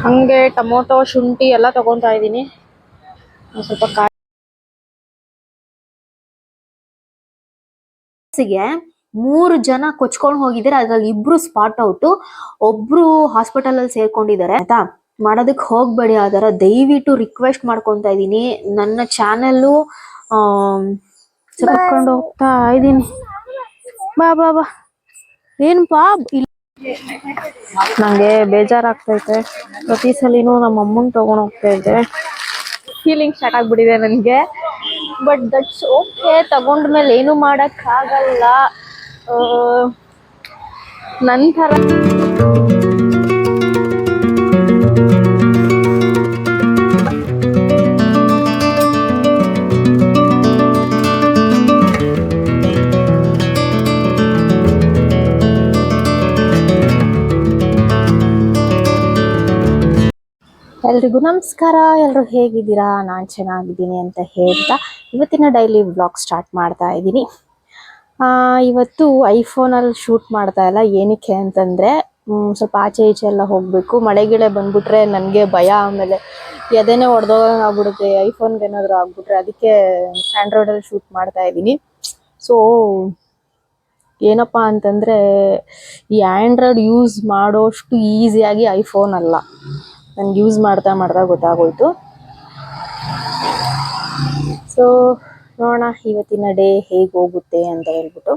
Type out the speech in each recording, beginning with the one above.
ಹಂಗೆ ಟೊಮೊಟೊ, ಶುಂಠಿ ಎಲ್ಲ ತಗೊಂತಾ ಇದ್ದೀನಿ. ಸ್ವಲ್ಪ ಕಾಯಿಗೆ ಮೂರು ಜನ ಕೊಚ್ಕೊಂಡು ಹೋಗಿದ್ದಾರೆ. ಅದ್ರಲ್ಲಿ ಇಬ್ರು ಸ್ಪಾಟ್ ಔಟ್ ಒಬ್ರು ಹಾಸ್ಪಿಟಲ್ ಅಲ್ಲಿ ಸೇರ್ಕೊಂಡಿದ್ದಾರೆ. ಆಯ್ತಾ? ಮಾಡೋದಕ್ಕೆ ಹೋಗ್ಬೇಡಿ ಆತರ ದಯವಿಟ್ಟು ರಿಕ್ವೆಸ್ಟ್ ಮಾಡ್ಕೊತಾ ಇದೀನಿ ನನ್ನ ಚಾನೆಲ್ ಕರ್ಕೊಂಡು ಹೋಗ್ತಾ ಇದ್ದೀನಿ. ಬಾ ಬಾ ಬಾ. ಏನ್ ಇಲ್ಲ ನಂಗೆ ಬೇಜಾರಾಗ್ತೈತೆ. ಪ್ರತಿ ಸಲಿನೂ ನಮ್ಮ ಅಮ್ಮನ್ ತಗೊಂಡ್ ಹೋಗ್ತಾ ಇದ್ದೆ ಫೀಲಿಂಗ್ ಸ್ಟಾರ್ಟ್ ಆಗ್ಬಿಟ್ಟಿದೆ ನನಗೆ. ಬಟ್ ದಟ್ಸ್ ಓಕೆ ತಗೊಂಡ್ಮೇಲೆ ಏನು ಮಾಡಕ್ ಆಗಲ್ಲ ನಂತರ ಎಲ್ರಿಗೂ ನಮಸ್ಕಾರ. ಎಲ್ಲರೂ ಹೇಗಿದ್ದೀರಾ? ನಾನು ಚೆನ್ನಾಗಿದ್ದೀನಿ ಅಂತ ಹೇಳ್ತಾ ಇವತ್ತಿನ ಡೈಲಿ ವ್ಲಾಗ್ ಸ್ಟಾರ್ಟ್ ಮಾಡ್ತಾ ಇದ್ದೀನಿ. ಇವತ್ತು ಐಫೋನಲ್ಲಿ ಶೂಟ್ ಮಾಡ್ತಾ ಇಲ್ಲ. ಏನಕ್ಕೆ ಅಂತಂದರೆ ಸ್ವಲ್ಪ ಆಚೆ ಈಚೆ ಎಲ್ಲ ಹೋಗಬೇಕು. ಮಳೆಗಿಳೆ ಬಂದ್ಬಿಟ್ರೆ ನನಗೆ ಭಯ. ಆಮೇಲೆ ಎದೇನೆ ಹೊಡೆದೋಗಂಗೆ ಆಗ್ಬಿಡುತ್ತೆ. ಐಫೋನ್ಗೆ ಏನಾದರೂ ಆಗ್ಬಿಟ್ರೆ ಅದಕ್ಕೆ ಆ್ಯಂಡ್ರಾಯ್ಡಲ್ಲಿ ಶೂಟ್ ಮಾಡ್ತಾ ಇದ್ದೀನಿ. ಸೊ ಏನಪ್ಪ ಅಂತಂದರೆ, ಈ ಆ್ಯಂಡ್ರಾಯ್ಡ್ ಯೂಸ್ ಮಾಡೋಷ್ಟು ಈಸಿಯಾಗಿ ಐಫೋನ್ ಅಲ್ಲ. ನನ್ಗೆ ಯೂಸ್ ಮಾಡ್ತಾ ಮಾಡ್ತಾ ಗೊತ್ತಾಗೋಯ್ತು. ಸೊ ನೋಡೋಣ ಇವತ್ತಿನ ಡೇ ಹೇಗೆ ಹೋಗುತ್ತೆ ಅಂತ ಹೇಳ್ಬಿಟ್ಟು.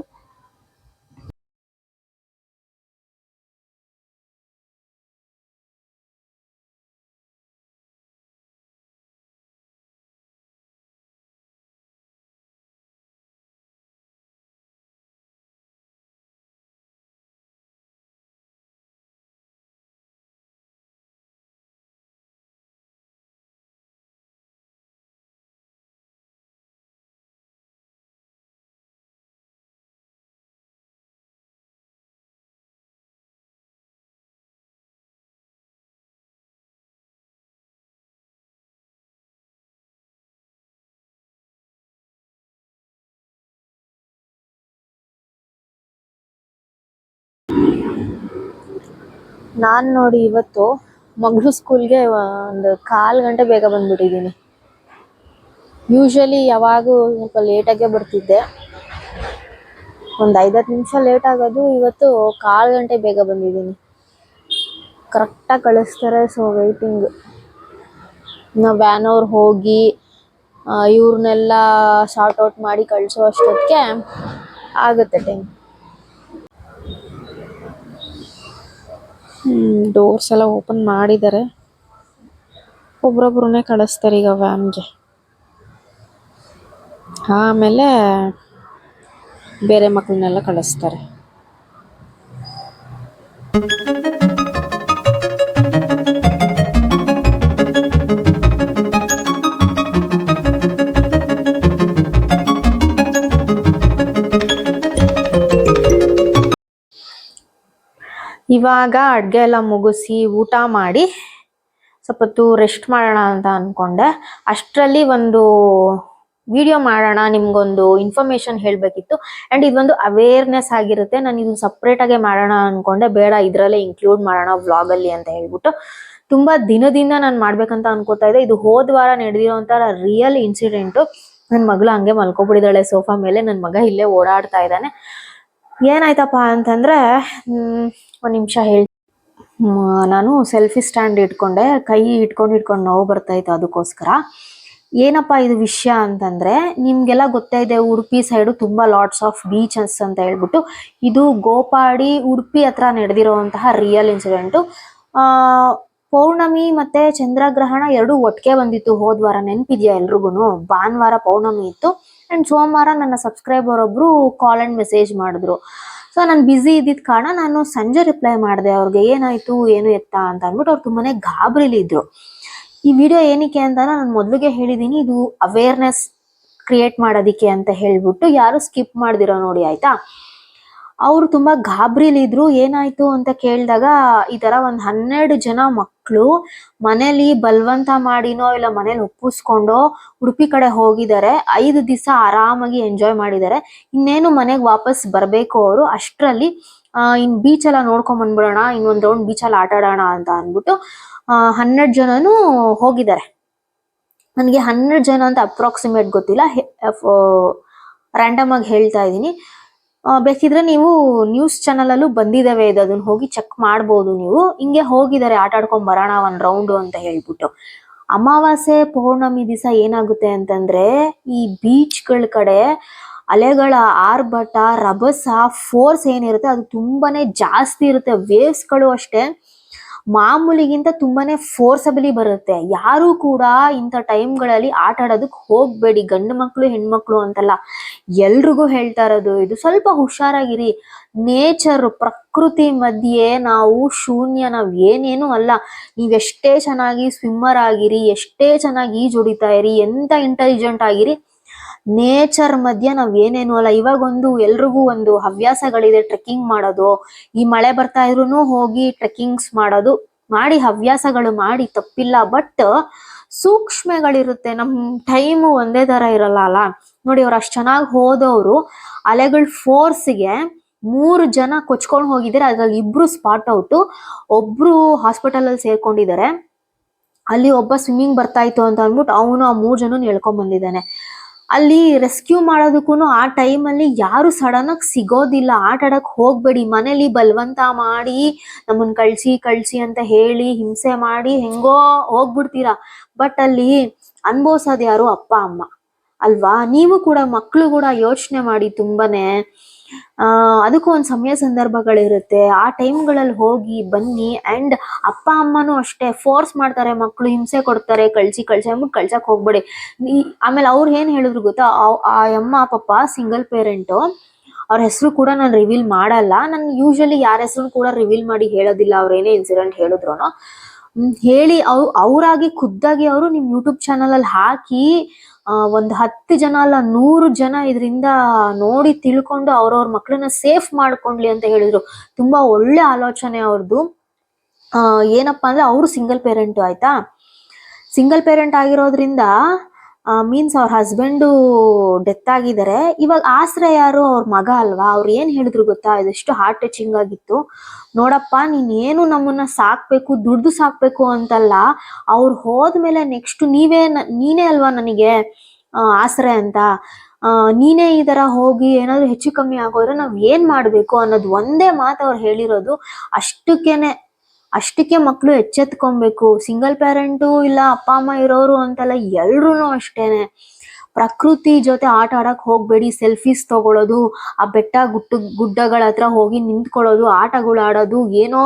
ನಾನು ನೋಡಿ ಇವತ್ತು ಮಗಳು ಸ್ಕೂಲ್ಗೆ ಒಂದು ಕಾಲು ಗಂಟೆ ಬೇಗ ಬಂದ್ಬಿಟ್ಟಿದ್ದೀನಿ ಯೂಶಲಿ ಯಾವಾಗೂ ಸ್ವಲ್ಪ ಲೇಟಾಗೇ ಬರ್ತಿದ್ದೆ. ಒಂದು ಐದತ್ತು ನಿಮಿಷ ಲೇಟ್ ಆಗೋದು, ಇವತ್ತು ಕಾಲು ಗಂಟೆ ಬೇಗ ಬಂದಿದ್ದೀನಿ ಕರೆಕ್ಟಾಗಿ ಕಳಿಸ್ತಾರೆ ಸೊ ವೆಯ್ಟಿಂಗ್ ನಾವು ವ್ಯಾನ್ ಅವ್ರು ಹೋಗಿ ಇವ್ರನ್ನೆಲ್ಲ ಶಾರ್ಟ್ ಔಟ್ ಮಾಡಿ ಕಳಿಸೋ ಅಷ್ಟೊತ್ತಿಗೆ ಆಗುತ್ತೆ ಟೈಮ್ ಡೋರ್ಸ್ ಎಲ್ಲ ಓಪನ್ ಮಾಡಿದ್ದಾರೆ ಒಬ್ರೊಬ್ರನ್ನೇ ಕಳಿಸ್ತಾರೆ ಈಗ ವ್ಯಾನ್ಗೆ ಆಮೇಲೆ ಬೇರೆ ಮಕ್ಕಳನ್ನೆಲ್ಲ ಕಳಿಸ್ತಾರೆ. ಇವಾಗ ಅಡುಗೆ ಎಲ್ಲ ಮುಗಿಸಿ ಊಟ ಮಾಡಿ ಸ್ವಲ್ಪ ಹೊತ್ತು ರೆಸ್ಟ್ ಮಾಡೋಣ ಅಂತ ಅಂದ್ಕೊಂಡೆ ಅಷ್ಟರಲ್ಲಿ ಒಂದು ವಿಡಿಯೋ ಮಾಡೋಣ, ನಿಮ್ಗೊಂದು ಇನ್ಫಾರ್ಮೇಶನ್ ಹೇಳಬೇಕಿತ್ತು. ಆ್ಯಂಡ್ ಇದೊಂದು ಅವೇರ್ನೆಸ್ ಆಗಿರುತ್ತೆ. ನಾನು ಇದು ಸಪ್ರೇಟಾಗೆ ಮಾಡೋಣ ಅಂದ್ಕೊಂಡೆ ಬೇಡ, ಇದರಲ್ಲೇ ಇನ್ಕ್ಲೂಡ್ ಮಾಡೋಣ ವ್ಲಾಗಲ್ಲಿ ಅಂತ ಹೇಳ್ಬಿಟ್ಟು. ತುಂಬ ದಿನದಿಂದ ನಾನು ಮಾಡಬೇಕಂತ ಅನ್ಕೋತಾ ಇದ್ದೆ. ಇದು ಹೋದ ವಾರ ನಡೆದಿರೋಂಥ ರಿಯಲ್ ಇನ್ಸಿಡೆಂಟು ನನ್ನ ಮಗಳು ಹಂಗೆ ಮಲ್ಕೊಬಿಡಿದಾಳೆ ಸೋಫಾ ಮೇಲೆ. ನನ್ನ ಮಗ ಇಲ್ಲೇ ಓಡಾಡ್ತಾ ಇದ್ದಾನೆ. ಏನಾಯ್ತಪ್ಪ ಅಂತಂದ್ರೆ ಒಂದ್ ನಿಮಿಷ ಹೇಳಿ ನಾನು ಸೆಲ್ಫಿ ಸ್ಟ್ಯಾಂಡ್ ಇಟ್ಕೊಂಡೆ, ಕೈ ಇಟ್ಕೊಂಡು ಇಟ್ಕೊಂಡು ನೋವು ಬರ್ತಾ ಇತ್ತು ಅದಕ್ಕೋಸ್ಕರ. ಏನಪ್ಪ ಇದು ವಿಷಯ ಅಂತಂದ್ರೆ, ನಿಮ್ಗೆಲ್ಲ ಗೊತ್ತೇ ಇದೆ, ಉಡುಪಿ ಸೈಡು ತುಂಬಾ ಲಾಟ್ಸ್ ಆಫ್ ಬೀಚಸ್ ಅಂತ ಹೇಳ್ಬಿಟ್ಟು, ಇದು ಗೋಪಾಡಿ, ಉಡುಪಿ ಹತ್ರ ನಡೆದಿರುವಂತಹ ರಿಯಲ್ ಇನ್ಸಿಡೆಂಟು ಆ, ಪೌರ್ಣಮಿ ಮತ್ತೆ ಚಂದ್ರಗ್ರಹಣ ಎರಡು ಒಟ್ಟಿಗೆ ಬಂದಿತ್ತು ಹೋದ್ವಾರ. ನೆನ್ಪಿದ್ಯಾ ಎಲ್ರಿಗೂ ಭಾನುವಾರ ಪೌರ್ಣಮಿ ಇತ್ತು. ಅಂಡ್ ಸೋಮವಾರ ನನ್ನ ಸಬ್ಸ್ಕ್ರೈಬರ್ ಒಬ್ಬರು ಕಾಲ್ ಅಂಡ್ ಮೆಸೇಜ್ ಮಾಡಿದ್ರು. ಸೊ ನಾನು ಬ್ಯುಸಿ ಇದ್ದಿದ್ದ ಕಾರಣ ನಾನು ಸಂಜೆ ರಿಪ್ಲೈ ಮಾಡಿದೆ. ಅವ್ರಿಗೆ, ಏನಾಯ್ತು? ಏನು ಎತ್ತ? ಅಂತ ಅಂದ್ಬಿಟ್ಟು ಅವ್ರು ತುಂಬಾ ಗಾಬರಿಲಿ ಇದ್ರು. ಈ ವಿಡಿಯೋ ಏನಕ್ಕೆ ಅಂತ ನಾನು ಮೊದಲಿಗೆ ಹೇಳಿದ್ದೀನಿ ಇದು ಅವೇರ್ನೆಸ್ ಕ್ರಿಯೇಟ್ ಮಾಡೋದಿಕ್ಕೆ ಅಂತ ಹೇಳ್ಬಿಟ್ಟು ಯಾರು ಸ್ಕಿಪ್ ಮಾಡ್ದಿರೋ ನೋಡಿ, ಆಯ್ತಾ? ಅವರು ತುಂಬಾ ಗಾಬರಿಲಿ ಇದ್ರು. ಏನಾಯ್ತು ಅಂತ ಕೇಳಿದಾಗ ಈ ತರ ಒಂದು ಹನ್ನೆರಡು ಜನ ಮಕ್ಕಳು ಮನೇಲಿ ಬಲವಂತ ಮಾಡಿನೋ ಇಲ್ಲ ಮನೇಲಿ ಒಪ್ಪಿಸ್ಕೊಂಡೋ ಉಡುಪಿ ಕಡೆ ಹೋಗಿದ್ದಾರೆ, ಐದು ದಿವಸ ಆರಾಮಾಗಿ ಎಂಜಾಯ್ ಮಾಡಿದ್ದಾರೆ. ಇನ್ನೇನು ಮನೆಗೆ ವಾಪಸ್ ಬರಬೇಕು ಅವರು? ಅಷ್ಟರಲ್ಲಿ ಇನ್ ಬೀಚ್ ಎಲ್ಲ ನೋಡ್ಕೊಂಡ್ ಬಂದ್ಬಿಡೋಣ, ಇನ್ನೊಂದ್ ರೌಂಡ್ ಬೀಚ್ ಅಲ್ಲಿ ಆಟ ಆಡೋಣ ಅಂತ ಅಂದ್ಬಿಟ್ಟು ಹನ್ನೆರಡು ಜನನು ಹೋಗಿದ್ದಾರೆ. ನನಗೆ ಹನ್ನೆರಡು ಜನ ಅಂತ ಅಪ್ರಾಕ್ಸಿಮೇಟ್ ಗೊತ್ತಿಲ್ಲ ರ್ಯಾಂಡಮ್ ಆಗಿ ಹೇಳ್ತಾ ಇದ್ದೀನಿ. ಬೇಕಿದ್ರೆ ನೀವು ನ್ಯೂಸ್ ಚಾನಲ್ ಅಲ್ಲೂ ಬಂದಿದಾವೆ ಇದು. ಅದನ್ನ ಹೋಗಿ ಚೆಕ್ ಮಾಡ್ಬೋದು ನೀವು. ಹಿಂಗೆ ಹೋಗಿದ್ದಾರೆ ಆಟ ಆಡ್ಕೊಂಡ್ ಬರೋಣ ಒಂದ್ ರೌಂಡ್ ಅಂತ ಹೇಳ್ಬಿಟ್ಟು. ಅಮಾವಾಸ್ಯೆ ಪೌರ್ಣಮಿ ದಿವಸ ಏನಾಗುತ್ತೆ ಅಂತಂದ್ರೆ, ಈ ಬೀಚ್ಗಳ ಕಡೆ ಅಲೆಗಳ ಆರ್ಭಟ, ರಭಸ ಫೋರ್ಸ್ ಏನಿರುತ್ತೆ, ಅದು ತುಂಬಾನೇ ಜಾಸ್ತಿ ಇರುತ್ತೆ. ವೇವ್ಸ್ಗಳು ಅಷ್ಟೇ. ಮಾಮೂಲಿಗಿಂತ ತುಂಬಾನೇ ಫೋರ್ಸಬಲಿ ಬರುತ್ತೆ. ಯಾರು ಕೂಡ ಇಂಥ ಟೈಮ್ಗಳಲ್ಲಿ ಆಟ ಆಡೋದಕ್ಕೆ ಹೋಗ್ಬೇಡಿ. ಗಂಡು ಮಕ್ಕಳು ಹೆಣ್ಮಕ್ಳು ಅಂತಲ್ಲ. ಎಲ್ರಿಗೂ ಹೇಳ್ತಾ ಇರೋದು ಇದು. ಸ್ವಲ್ಪ ಹುಷಾರಾಗಿರಿ. ನೇಚರ್ ಪ್ರಕೃತಿ ಮಧ್ಯೆ ನಾವು ಶೂನ್ಯ, ನಾವ್ ಏನೇನು ಅಲ್ಲ. ನೀವೆಷ್ಟೇ ಚೆನ್ನಾಗಿ ಸ್ವಿಮ್ಮರ್ ಆಗಿರಿ, ಎಷ್ಟೇ ಚೆನ್ನಾಗಿ ಈಜೊಡಿತಾ ಇರಿ, ಎಂತ ಇಂಟೆಲಿಜೆಂಟ್ ಆಗಿರಿ ನೇಚರ್ ಮಧ್ಯ ನಾವ್ ಏನೇನು ಅಲ್ಲ ಇವಾಗ ಒಂದು ಎಲ್ರಿಗೂ ಒಂದು ಹವ್ಯಾಸಗಳಿದೆ ಟ್ರೆಕ್ಕಿಂಗ್ ಮಾಡೋದು. ಈ ಮಳೆ ಬರ್ತಾ ಇದ್ರು ಹೋಗಿ ಟ್ರೆಕ್ಕಿಂಗ್ಸ್ ಮಾಡೋದು. ಮಾಡಿ ಹವ್ಯಾಸಗಳು ಮಾಡಿ ತಪ್ಪಿಲ್ಲ ಬಟ್ ಸೂಕ್ಷ್ಮಗಳಿರುತ್ತೆ. ನಮ್ ಟೈಮ್ ಒಂದೇ ತರ ಇರಲ್ಲ ಅಲ್ಲ. ನೋಡಿ ಅವ್ರು ಅಷ್ಟು ಚೆನ್ನಾಗಿ ಹೋದವರು, ಅಲೆಗಳ ಫೋರ್ಸ್ಗೆ ಮೂರು ಜನ ಕೊಚ್ಕೊಂಡು ಹೋಗಿದ್ದಾರೆ. ಅದ್ರಲ್ಲಿ ಇಬ್ರು ಸ್ಪಾಟ್ ಔಟ್ ಒಬ್ರು ಹಾಸ್ಪಿಟಲ್ ಅಲ್ಲಿ ಸೇರ್ಕೊಂಡಿದ್ದಾರೆ. ಅಲ್ಲಿ ಒಬ್ಬ ಸ್ವಿಮ್ಮಿಂಗ್ ಬರ್ತಾ ಇತ್ತು ಅಂತ ಅಂದ್ಬಿಟ್ಟು ಅವನು ಆ ಮೂರ್ ಜನ ಎಳ್ಕೊಂಡ್ ಬಂದಿದ್ದಾನೆ. ಅಲ್ಲಿ ರೆಸ್ಕ್ಯೂ ಮಾಡೋದಕ್ಕೂ ಆ ಟೈಮಲ್ಲಿ ಯಾರು ಸಡನ್ ಆಗಿ ಸಿಗೋದಿಲ್ಲ. ಆಟ ಆಡಕ್ ಹೋಗ್ಬೇಡಿ. ಮನೇಲಿ ಬಲವಂತ ಮಾಡಿ ನಮ್ಮನ್ನ ಕಳ್ಸಿ ಕಳ್ಸಿ ಅಂತ ಹೇಳಿ, ಹಿಂಸೆ ಮಾಡಿ ಹೆಂಗೋ ಹೋಗ್ಬಿಡ್ತೀರಾ. ಬಟ್ ಅಲ್ಲಿ ಅನ್ಭವ್ಸೋದ್ ಯಾರು ಅಪ್ಪ, ಅಮ್ಮ. ಅಲ್ವಾ? ನೀವು ಕೂಡ ಮಕ್ಕಳು ಕೂಡ ಯೋಚನೆ ಮಾಡಿ ತುಂಬಾನೇ. ಅದಕ್ಕೂ ಒಂದ್ ಸಮಯ ಸಂದರ್ಭಗಳಿರುತ್ತೆ. ಆ ಟೈಮ್ಗಳಲ್ಲಿ ಹೋಗಿ ಬನ್ನಿ ಅಂಡ್ ಅಪ್ಪ, ಅಮ್ಮನೂ ಅಷ್ಟೇ ಫೋರ್ಸ್ ಮಾಡ್ತಾರೆ ಮಕ್ಕಳು ಹಿಂಸೆ ಕೊಡ್ತಾರೆ, ಕಳ್ಸಿ ಕಳ್ಸಿ ಅಂದ್ಬಿಟ್ಟು ಕಳ್ಸಕ್ ಹೋಗ್ಬೇಡಿ. ಆಮೇಲೆ ಅವ್ರು ಏನ್ ಹೇಳಿದ್ರು ಗೊತ್ತಾ? ಆ- ಅಮ್ಮ ಪಪ್ಪ ಸಿಂಗಲ್ ಪೇರೆಂಟು ಅವ್ರ ಹೆಸರು ಕೂಡ ನಾನು ರಿವೀಲ್ ಮಾಡಲ್ಲ. ನಾನು ಯೂಶಲಿ ಯಾರ ಹೆಸರು ಕೂಡ ರಿವೀಲ್ ಮಾಡಿ ಹೇಳೋದಿಲ್ಲ. ಅವ್ರ ಏನೇ ಇನ್ಸಿಡೆಂಟ್ ಹೇಳಿದ್ರು ಹೇಳಿ ಅವ್, ಅವರಾಗಿ ಖುದ್ದಾಗಿ ಅವರು ನಿಮ್ಮ ಯೂಟ್ಯೂಬ್ ಚಾನಲ್ ಅಲ್ಲಿ ಹಾಕಿ ಒಂದ್ ಹತ್ತು ಜನ ಅಲ್ಲ, ನೂರು ಜನ ಇದರಿಂದ ನೋಡಿ ತಿಳ್ಕೊಂಡು ಅವ್ರವ್ರ ಮಕ್ಕಳನ್ನ ಸೇಫ್ ಮಾಡ್ಕೊಂಡ್ಲಿ ಅಂತ ಹೇಳಿದ್ರು. ತುಂಬಾ ಒಳ್ಳೆ ಆಲೋಚನೆ ಅವ್ರದ್ದು ಏನಪ್ಪಾ ಅಂದ್ರೆ ಅವರು ಸಿಂಗಲ್ ಪೇರೆಂಟ್ ಆಯ್ತಾ? ಸಿಂಗಲ್ ಪೇರೆಂಟ್ ಆಗಿರೋದ್ರಿಂದ ಮೀನ್ಸ್ ಅವ್ರ ಹಸ್ಬೆಂಡು ಡೆತ್ ಆಗಿದ್ದಾರೆ ಇವಾಗ ಆಶ್ರಯ ಯಾರು ಅವ್ರ ಮಗ ಅಲ್ವಾ? ಅವ್ರು ಏನ್ ಹೇಳಿದ್ರು ಗೊತ್ತಾ? ಇದೆಷ್ಟು ಹಾರ್ಟ್ ಟಚಿಂಗ್ ಆಗಿತ್ತು. ನೋಡಪ್ಪ, ನೀನ್ ಏನು ನಮ್ಮನ್ನ ಸಾಕ್ಬೇಕು, ದುಡ್ದು ಸಾಕ್ಬೇಕು ಅಂತಲ್ಲ, ಅವ್ರು ಹೋದ್ಮೇಲೆ ನೆಕ್ಸ್ಟ್ ನೀವೇ ನೀನೇ ಅಲ್ವಾ ನನಗೆ ಆಸ್ರೆ ಅಂತ? ನೀನೇ ಈ ತರ ಹೋಗಿ ಏನಾದ್ರು ಹೆಚ್ಚು ಕಮ್ಮಿ ಆಗೋದ್ರೆ ನಾವ್ ಏನ್ ಮಾಡ್ಬೇಕು ಅನ್ನೋದು ಒಂದೇ ಮಾತು ಅವ್ರು ಹೇಳಿರೋದು. ಅಷ್ಟಕ್ಕೇನೆ ಅಷ್ಟಕ್ಕೆ ಮಕ್ಕಳು ಎಚ್ಚೆತ್ಕೊಬೇಕು. ಸಿಂಗಲ್ ಪೇರೆಂಟು ಇಲ್ಲ ಅಪ್ಪ, ಅಮ್ಮ ಇರೋರು ಅಂತೆಲ್ಲ ಎಲ್ರೂ ಅಷ್ಟೇನೆ. ಪ್ರಕೃತಿ ಜೊತೆ ಆಟ ಆಡಕ್ ಹೋಗ್ಬೇಡಿ ಸೆಲ್ಫೀಸ್ ತಗೊಳ್ಳೋದು ಆ ಬೆಟ್ಟ ಗುಟ್ಟು, ಗುಡ್ಡಗಳ ಹತ್ರ ಹೋಗಿ ನಿಂತ್ಕೊಳ್ಳೋದು, ಆಟಗಳು ಆಡೋದು, ಏನೋ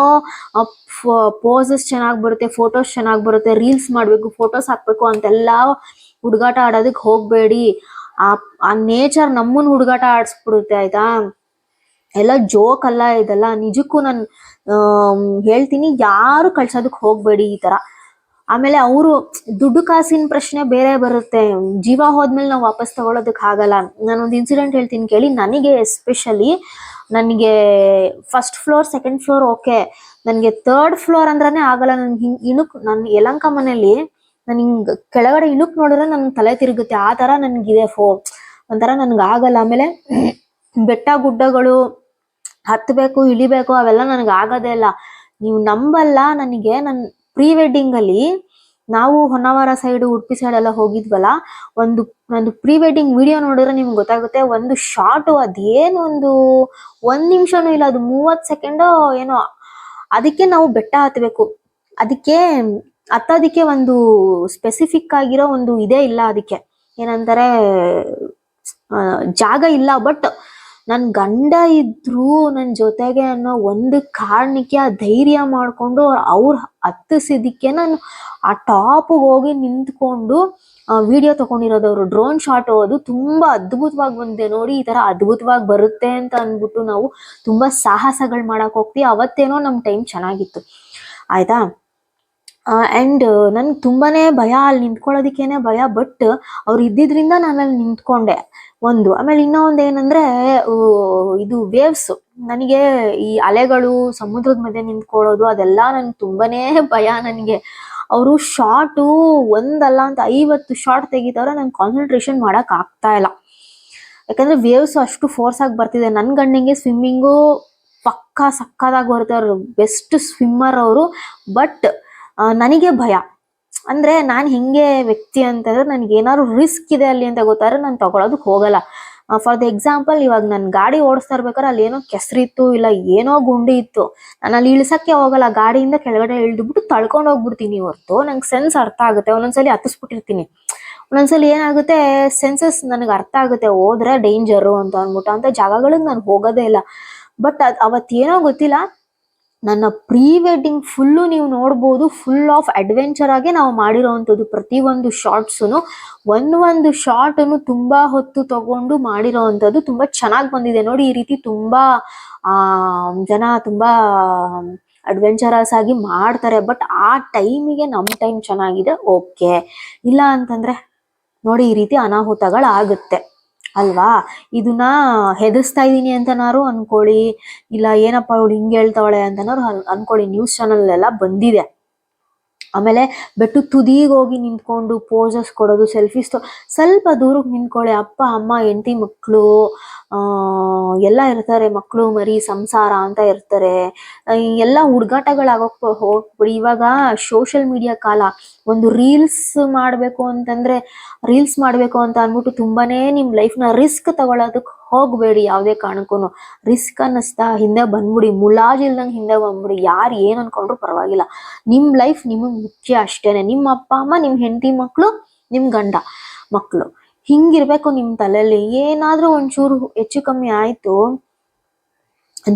ಪೋಸಸ್ ಚೆನ್ನಾಗಿ ಬರುತ್ತೆ ಫೋಟೋಸ್ ಚೆನ್ನಾಗಿ ಬರುತ್ತೆ ರೀಲ್ಸ್ ಮಾಡಬೇಕು ಫೋಟೋಸ್ ಹಾಕ್ಬೇಕು ಅಂತೆಲ್ಲ ಹುಡುಗಾಟ ಆಡೋದಕ್ಕೆ ಹೋಗಬೇಡಿ. ಆ ಆ ನೇಚರ್ ನಮ್ಮನ್ನ ಹುಡುಗಾಟ ಆಡಿಸ್ಬಿಡುತ್ತೆ, ಆಯ್ತಾ? ಎಲ್ಲ ಜೋಕ್ ಅಲ್ಲ, ಇದೆಲ್ಲ ನಿಜಕ್ಕೂ ನಾನು ಹೇಳ್ತೀನಿ. ಯಾರು ಕಳ್ಸೋದಕ್ಕೆ ಹೋಗ್ಬೇಡಿ ಈ ತರ. ಆಮೇಲೆ ಅವರು ದುಡ್ಡು ಕಾಸಿನ ಪ್ರಶ್ನೆ ಬೇರೆ ಬರುತ್ತೆ. ಜೀವ ಹೋದ್ಮೇಲೆ ನಾವು ವಾಪಸ್ ತಗೊಳೋದಕ್ಕೆ ಆಗಲ್ಲ. ನಾನೊಂದು ಇನ್ಸಿಡೆಂಟ್ ಹೇಳ್ತೀನಿ ಕೇಳಿ. ನನಗೆ ಎಸ್ಪೆಷಲಿ ನನಗೆ first floor second floor okay ನನಗೆ ತರ್ಡ್ ಫ್ಲೋರ್ ಅಂದ್ರೆ ಆಗಲ್ಲ. ನನ್ಗೆ ಹಿಂಗ್, ಇಣುಕ್ ನನ್ನ ಯಲಂಕ ಮನೆಯಲ್ಲಿ ನಾನು ಹಿಂಗ್ ಕೆಳಗಡೆ ಇಣುಕ್ ನೋಡಿದ್ರೆ ನನ್ನ ತಲೆ ತಿರುಗುತ್ತೆ. ಆ ತರ ನನ್ಗಿದೆ ಫೋ. ಒಂಥರ ನನ್ಗೆ ಆಗಲ್ಲ. ಆಮೇಲೆ ಬೆಟ್ಟ ಗುಡ್ಡಗಳು ಹತ್ಬೇಕು, ಇಳಿಬೇಕು, ಅವೆಲ್ಲ ನನಗೆ ಆಗೋದೇ ಇಲ್ಲ. ನೀವು ನಂಬಲ್ಲ, ನನಗೆ ನನ್ ಪ್ರೀ ವೆಡ್ಡಿಂಗ್ ಅಲ್ಲಿ ನಾವು ಹೊನ್ನಾವರ ಸೈಡ್, ಉಡುಪಿ ಸೈಡ್ ಎಲ್ಲ ಹೋಗಿದ್ವಲ್ಲ, ಒಂದು ಒಂದು ಪ್ರೀ ವೆಡ್ಡಿಂಗ್ ವಿಡಿಯೋ ನೋಡಿದ್ರೆ ನಿಮ್ಗೆ ಗೊತ್ತಾಗುತ್ತೆ, ಒಂದು ಶಾರ್ಟ್ ಅದೇನೊಂದು ಒಂದು ನಿಮಿಷನೂ ಇಲ್ಲ, ಅದು ಮೂವತ್ತು ಸೆಕೆಂಡ್ ಏನೋ, ಅದಕ್ಕೆ ನಾವು ಬೆಟ್ಟ ಹತ್ತಬೇಕು ಅದಕ್ಕೆ ಹತ್ತೋದಕ್ಕೆ ಒಂದು ಸ್ಪೆಸಿಫಿಕ್ ಆಗಿರೋ ಒಂದು ಇದೇ ಇಲ್ಲ ಅದಕ್ಕೆ. ಏನಂತಾರೆ ಜಾಗ ಇಲ್ಲ ಬಟ್ ನನ್ ಗಂಡ ಇದ್ರು ನನ್ನ ಜೊತೆಗೆ ಅನ್ನೋ ಒಂದು ಕಾರಣಕ್ಕೆ ಆ ಧೈರ್ಯ ಮಾಡ್ಕೊಂಡು ಅವ್ರು ಹತ್ತಿಸಿದ್ದಕ್ಕೆ ನಾನು ಆ ಟಾಪ್ ಹೋಗಿ ನಿಂತ್ಕೊಂಡು ವಿಡಿಯೋ ತಗೊಂಡಿರೋದು ಅವರು. ಡ್ರೋನ್ ಶಾಟ್ ಅದು ತುಂಬಾ ಅದ್ಭುತವಾಗಿ ಬಂದಿದೆ ನೋಡಿ, ಈ ಥರ ಅದ್ಭುತವಾಗಿ ಬರುತ್ತೆ ಅಂತ ಅಂದ್ಬಿಟ್ಟು ನಾವು ತುಂಬಾ ಸಾಹಸಗಳು ಮಾಡಕ್ ಹೋಗ್ತೀವಿ. ಅವತ್ತೇನೋ ನಮ್ಮ ಟೈಮ್ ಚೆನ್ನಾಗಿತ್ತು. ಆಯ್ತಾ? ಅಂಡ್ ನನ್ಗೆ ತುಂಬಾ ಭಯ ಅಲ್ಲಿ ನಿಂತ್ಕೊಳ್ಳೋದಕ್ಕೇನೆ ಭಯ ಬಟ್ ಅವ್ರು ಇದ್ದಿದ್ರಿಂದ ನಾನು ಅಲ್ಲಿ ನಿಂತ್ಕೊಂಡೆ. ಒಂದು, ಆಮೇಲೆ ಇನ್ನೂ ಒಂದು ಏನಂದ್ರೆ ಇದು ವೇವ್ಸ್ ನನಗೆ ಈ ಅಲೆಗಳು, ಸಮುದ್ರದ ಮಧ್ಯೆ ನಿಂತ್ಕೊಳ್ಳೋದು, ಅದೆಲ್ಲ ನನಗೆ ತುಂಬಾ ಭಯ ನನಗೆ. ಅವರು ಶಾರ್ಟು ಒಂದಲ್ಲ ಅಂತ, ಐವತ್ತು ಶಾರ್ಟ್ ತೆಗಿತವ್ರೆ, ನಂಗೆ ಕಾನ್ಸಂಟ್ರೇಷನ್ ಮಾಡಕ್ ಆಗ್ತಾ ಇಲ್ಲ. ಯಾಕಂದ್ರೆ ವೇವ್ಸ್ ಅಷ್ಟು ಫೋರ್ಸ್ ಆಗಿ ಬರ್ತಿದೆ. ನನ್ನ ಗಂಡಂಗೆ ಸ್ವಿಮ್ಮಿಂಗು ಪಕ್ಕಾ ಸಕ್ಕದಾಗಿ ಬರ್ತಾರೆ ಬೆಸ್ಟ್ ಸ್ವಿಮ್ಮರ್ ಅವರು ಬಟ್ ನನಗೆ ಭಯ. ಅಂದ್ರೆ ನಾನು ಹಿಂಗೆ ವ್ಯಕ್ತಿ ಅಂತಂದ್ರೆ ನನಗೆ ಏನಾದ್ರು ರಿಸ್ಕ್ ಇದೆ ಅಲ್ಲಿ ಅಂತ ಗೊತ್ತಾದ್ರೆ ನಾನು ತಗೊಳೋದಕ್ಕೆ ಹೋಗಲ್ಲ. ಫಾರ್ ದ ಎಕ್ಸಾಂಪಲ್ ಇವಾಗ ನಾನು ಗಾಡಿ ಓಡಿಸ್ತಾ ಇರ್ಬೇಕಾದ್ರೆ ಅಲ್ಲಿ ಏನೋ ಕೆಸರಿತ್ತು ಇಲ್ಲ ಏನೋ ಗುಂಡಿ ಇತ್ತು. ನಾನು ಅಲ್ಲಿ ಇಳಿಸಕ್ಕೆ ಹೋಗಲ್ಲ, ಗಾಡಿಯಿಂದ ಕೆಳಗಡೆ ಇಳಿದ್ಬಿಟ್ಟು ತಳ್ಕೊಂಡು ಹೋಗ್ಬಿಡ್ತೀನಿ ಹೊರತು. ನಂಗೆ ಸೆನ್ಸ್ ಅರ್ಥ ಆಗುತ್ತೆ. ಒಂದೊಂದ್ಸಲಿ ಹತ್ತಿಸ್ಬಿಟ್ಟಿರ್ತೀನಿ. ಒಂದೊಂದ್ಸಲಿ ಏನಾಗುತ್ತೆ ಸೆನ್ಸಸ್ ನನಗೆ ಅರ್ಥ ಆಗುತ್ತೆ. ಹೋದ್ರೆ ಡೇಂಜರು ಅಂತ ಅಂದ್ಬಿಟ್ಟು ಅಂತ ಜಾಗಗಳಿಗೆ ನಾನು ಹೋಗೋದೇ ಇಲ್ಲ. ಬಟ್ ಅದ್ ಅವತ್ತೇನೋ ಗೊತ್ತಿಲ್ಲ ನನ್ನ ಪ್ರೀ ವೆಡ್ಡಿಂಗ್ ಫುಲ್ಲು ನೀವು ನೋಡ್ಬೋದು, ಫುಲ್ ಆಫ್ ಅಡ್ವೆಂಚರ್ ಆಗಿ ನಾವು ಮಾಡಿರೋವಂಥದ್ದು ಪ್ರತಿಯೊಂದು ಶಾರ್ಟ್ಸು ಒಂದೊಂದು ಒಂದು ಶಾರ್ಟನ್ನು ತುಂಬಾ ಹೊತ್ತು ತಗೊಂಡು ಮಾಡಿರೋವಂಥದ್ದು ತುಂಬಾ ಚೆನ್ನಾಗಿ ಬಂದಿದೆ. ನೋಡಿ, ಈ ರೀತಿ ತುಂಬಾ ಜನ ತುಂಬಾ ಅಡ್ವೆಂಚರಸ್ ಆಗಿ ಮಾಡ್ತಾರೆ. ಬಟ್ ಆ ಟೈಮಿಗೆ ನಮ್ಮ ಟೈಮ್ ಚೆನ್ನಾಗಿದೆ. ಓಕೆ. ಇಲ್ಲ ಅಂತಂದ್ರೆ, ನೋಡಿ, ಈ ರೀತಿ ಅನಾಹುತಗಳಾಗುತ್ತೆ. ಅಲ್ವಾ? ಇದನ್ನ ಹೆದರ್ಸ್ತಾ ಇದೀನಿ ಅಂತನಾರು ಅನ್ಕೊಳ್ಳಿ. ಇಲ್ಲ, ಏನಪ್ಪ ಅವ್ಳು ಹಿಂಗೆ ಹೇಳ್ತಾವಳೆ ಅಂತನಾರು ಅನ್- ಅನ್ಕೊಳ್ಳಿ. ನ್ಯೂಸ್ ಚಾನಲ್ ಎಲ್ಲ ಬಂದಿದೆ. ಆಮೇಲೆ ಬೆಟ್ಟು ತುದಿಗೆ ಹೋಗಿ ನಿಂತ್ಕೊಂಡು ಪೋಸಸ್ ಕೊಡೋದು ಸೆಲ್ಫೀಸ್ ಸ್ವಲ್ಪ ದೂರಕ್ಕೆ ನಿಂತ್ಕೊಳ್ಳಿ. ಅಪ್ಪ, ಅಮ್ಮ, ಹೆಂಡತಿ ಮಕ್ಕಳು ಎಲ್ಲ ಇರ್ತಾರೆ ಮಕ್ಕಳು ಮರಿ ಸಂಸಾರ ಅಂತ ಇರ್ತಾರೆ. ಎಲ್ಲ ಹುಡುಗಾಟಗಳಾಗೋಕ್ ಹೋಗ್ಬಿಡಿ. ಇವಾಗ ಸೋಷಿಯಲ್ ಮೀಡಿಯಾ ಕಾಲ, ಒಂದು ರೀಲ್ಸ್ ಮಾಡಬೇಕು ಅಂತಂದ್ರೆ ರೀಲ್ಸ್ ಮಾಡಬೇಕು ಅಂತ ಅಂದ್ಬಿಟ್ಟು ತುಂಬಾನೇ ನಿಮ್ಮ ಲೈಫ್ನ ರಿಸ್ಕ್ ತಗೊಳ್ಳೋದಕ್ಕೆ ಹೋಗಬೇಡಿ ಯಾವುದೇ ಕಾರಣಕ್ಕೂ ರಿಸ್ಕ್ ಅನ್ನಿಸ್ತಾ ಹಿಂದೆ ಬಂದ್ಬಿಡಿ. ಮುಲಾಜಿಲ್ದಂಗೆ ಹಿಂದೆ ಬಂದ್ಬಿಡಿ. ಯಾರು ಏನು ಅನ್ಕೊಂಡ್ರು ಪರವಾಗಿಲ್ಲ. ನಿಮ್ಮ ಲೈಫ್ ನಿಮಗೆ ಮುಖ್ಯ ಅಷ್ಟೇನೆ. ನಿಮ್ಮ ಅಪ್ಪ, ಅಮ್ಮ ನಿಮ್ಮ ಹೆಂಡತಿ ಮಕ್ಕಳು ನಿಮ್ಮ ಗಂಡ ಮಕ್ಳು. ಹಿಂಗಿರ್ಬೇಕು ನಿಮ್ ತಲೆಯಲ್ಲಿ ಏನಾದ್ರೂ ಒಂಚೂರು ಹೆಚ್ಚು ಕಮ್ಮಿ ಆಯ್ತು.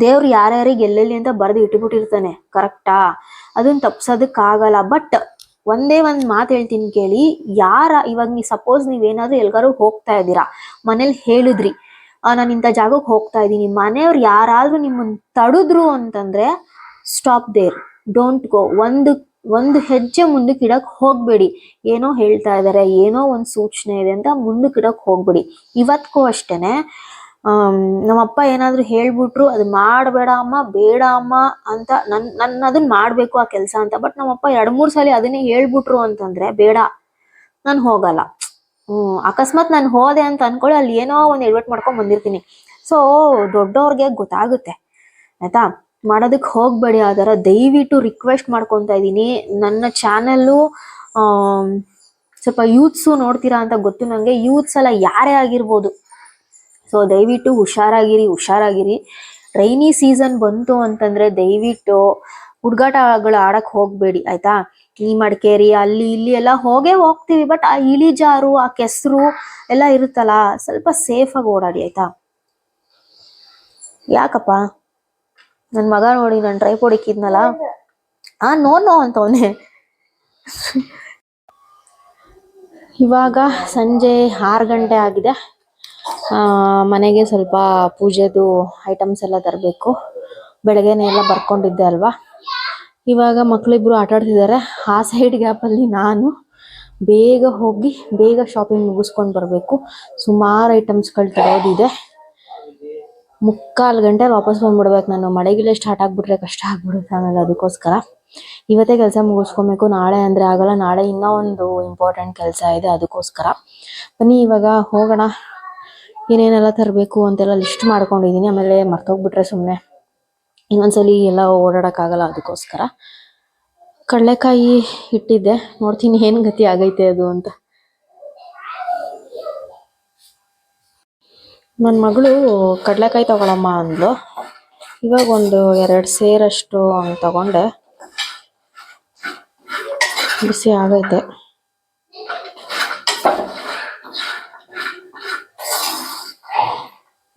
ದೇವ್ರು ಯಾರ್ಯಾರಿಗೆ ಎಲ್ಲೆಲ್ಲಿ ಅಂತ ಬರೆದು ಇಟ್ಬಿಟ್ಟಿರ್ತಾನೆ ಕರೆಕ್ಟಾ ಅದನ್ನ ತಪ್ಸೋದಕ್ ಆಗಲ್ಲ. ಬಟ್ ಒಂದೇ ಒಂದ್ ಮಾತು ಹೇಳ್ತೀನಿ ಕೇಳಿ, ಯಾರ, ಇವಾಗ ನೀ ಸಪೋಸ್ ನೀವೇನಾದ್ರೂ ಎಲ್ಗಾರು ಹೋಗ್ತಾ ಇದ್ದೀರಾ, ಮನೇಲಿ ಹೇಳಿದ್ರಿ ನಾನು ಇಂಥ ಜಾಗಕ್ಕೆ ಹೋಗ್ತಾ ಇದ್ದೀನಿ, ಮನೆಯವ್ರು ಯಾರಾದ್ರೂ ನಿಮ್ಮನ್ನ ತಡೆದ್ರು ಅಂತಂದ್ರೆ ಸ್ಟಾಪ್ ದೇರ್ ಡೋಂಟ್ ಗೋ ಒಂದು ಒಂದು ಹೆಜ್ಜೆ ಮುಂದಕ್ಕೆ ಇಡಕ್ ಹೋಗ್ಬೇಡಿ. ಏನೋ ಹೇಳ್ತಾ ಇದ್ದಾರೆ ಏನೋ ಒಂದು ಸೂಚನೆ ಇದೆ ಅಂತ ಮುಂದಕ್ಕೆ ಇಡಕ್ ಹೋಗ್ಬೇಡಿ. ಇವತ್ಗೂ ಅಷ್ಟೇನೆ. ನಮ್ಮ ನಮ್ಮಪ್ಪ ಏನಾದ್ರು ಹೇಳ್ಬಿಟ್ರು, ಅದು ಮಾಡಬೇಡ ಅಮ್ಮ, ಬೇಡ ಅಮ್ಮ ಅಂತ ನನ್ ನನ್ನ ಅದನ್ನ ಮಾಡ್ಬೇಕು ಆ ಕೆಲಸ ಅಂತ. ಬಟ್ ನಮ್ಮಪ್ಪ ಎರಡ್ ಮೂರ್ ಸಲ ಅದನ್ನೇ ಹೇಳ್ಬಿಟ್ರು ಅಂತಂದ್ರೆ, ಬೇಡ, ನಾನು ಹೋಗಲ್ಲ. ಹ್ಮ್, ಅಕಸ್ಮಾತ್ ನಾನು ಹೋದೆ ಅಂತ ಅನ್ಕೊಳ್ಳಿ, ಅಲ್ಲಿ ಏನೋ ಒಂದು ಎಡ್ವರ್ಟ್ ಮಾಡ್ಕೊಂಡ್ ಬಂದಿರ್ತೀನಿ. ಸೊ ದೊಡ್ಡವ್ರಿಗೆ ಗೊತ್ತಾಗುತ್ತೆ, ಆಯ್ತಾ? ಮಾಡೋದಕ್ಕೆ ಹೋಗಬೇಡಿ, ಆ ಥರ ದಯವಿಟ್ಟು ರಿಕ್ವೆಸ್ಟ್ ಮಾಡ್ಕೊತಾ ಇದ್ದೀನಿ. ನನ್ನ ಚಾನಲ್ಲು ಸ್ವಲ್ಪ ಯೂತ್ಸು ನೋಡ್ತೀರಾ ಅಂತ ಗೊತ್ತು ನನಗೆ ಯೂತ್ಸ್ ಎಲ್ಲ ಯಾರೇ ಆಗಿರ್ಬೋದು. ಸೊ ದಯವಿಟ್ಟು ಹುಷಾರಾಗಿರಿ ಹುಷಾರಾಗಿರಿ. ರೈನಿ ಸೀಸನ್ ಬಂತು ಅಂತಂದರೆ ದಯವಿಟ್ಟು ಹುಡುಗಾಟಗಳು ಆಡಕ್ಕೆ ಹೋಗಬೇಡಿ, ಆಯಿತಾ? ಈ ಮಡಿಕೇರಿ, ಅಲ್ಲಿ, ಇಲ್ಲಿ ಎಲ್ಲ ಹೋಗೇ ಹೋಗ್ತೀವಿ ಬಟ್ ಆ ಇಳಿಜಾರು, ಆ ಕೆಸರು ಎಲ್ಲ ಇರುತ್ತಲ್ಲ, ಸ್ವಲ್ಪ ಸೇಫಾಗಿ ಓಡಾಡಿ, ಆಯಿತಾ? ಯಾಕಪ್ಪ? ನನ್ ಮಗ ನೋಡಿ ನಾನು ಟ್ರೈಪೋಡ್ ಇಕ್ಕಿದ್ನಲ್ಲ ಆ, ನೋ ನೋ ಅಂತವನೆ ಇವಾಗ ಸಂಜೆ ಆರು ಗಂಟೆ ಆಗಿದೆ. ಮನೆಗೆ ಸ್ವಲ್ಪ ಪೂಜೆದು ಐಟಮ್ಸ್ ಎಲ್ಲ ತರಬೇಕು. ಬೆಳಗ್ಗೆನೆ ಎಲ್ಲ ಬರ್ಕೊಂಡಿದ್ದೆ ಅಲ್ವಾ? ಇವಾಗ ಮಕ್ಕಳಿಬ್ರು ಆಟ ಆಡ್ತಿದ್ದಾರೆ. ಆ ಸೈಡ್ ಗ್ಯಾಪಲ್ಲಿ ನಾನು ಬೇಗ ಹೋಗಿ, ಬೇಗ ಶಾಪಿಂಗ್ ಮುಗಿಸ್ಕೊಂಡು ಬರಬೇಕು. ಸುಮಾರು ಐಟಮ್ಸ್ಗಳು ತರೋದಿದೆ. ಮುಕ್ಕಾಲು ಗಂಟೆ ವಾಪಸ್ ಬಂದ್ಬಿಡ್ಬೇಕು ನಾನು. ಮಳೆಗಿಲ್ಲ ಸ್ಟಾರ್ಟ್ ಆಗಿಬಿಟ್ರೆ ಕಷ್ಟ ಆಗ್ಬಿಡುತ್ತೆ ಆಮೇಲೆ ಅದಕ್ಕೋಸ್ಕರ. ಇವತ್ತೇ ಕೆಲಸ ಮುಗಿಸ್ಕೊಬೇಕು. ನಾಳೆ ಅಂದರೆ ಆಗಲ್ಲ. ನಾಳೆ ಇನ್ನೂ ಒಂದು ಇಂಪಾರ್ಟೆಂಟ್ ಕೆಲಸ ಇದೆ ಅದಕ್ಕೋಸ್ಕರ. ಬನ್ನಿ, ಇವಾಗ ಹೋಗೋಣ. ಏನೇನೆಲ್ಲ ತರಬೇಕು ಅಂತೆಲ್ಲ ಲಿಸ್ಟ್ ಮಾಡ್ಕೊಂಡಿದ್ದೀನಿ. ಆಮೇಲೆ ಮರ್ತೋಗ್ಬಿಟ್ರೆ ಸುಮ್ಮನೆ ಇನ್ನೊಂದ್ಸಲಿ ಎಲ್ಲ ಓಡಾಡೋಕ್ಕಾಗಲ್ಲ ಅದಕ್ಕೋಸ್ಕರ. ಕಡಲೆಕಾಯಿ ಇಟ್ಟಿದ್ದೆ ನೋಡ್ತೀನಿ ಏನು ಗತಿ ಆಗೈತೆ ಅದು ಅಂತ. ನನ್ನ ಮಗಳು ಕಡಲೆಕಾಯಿ ತಗೊಳಮ್ಮ ಅಂದ್ಲು. ಇವಾಗ ಒಂದು ಎರಡು ಸೇರಷ್ಟು ಹಂಗೆ ತಗೊಂಡೆ. ಬಿಸಿ ಆಗೈತೆ.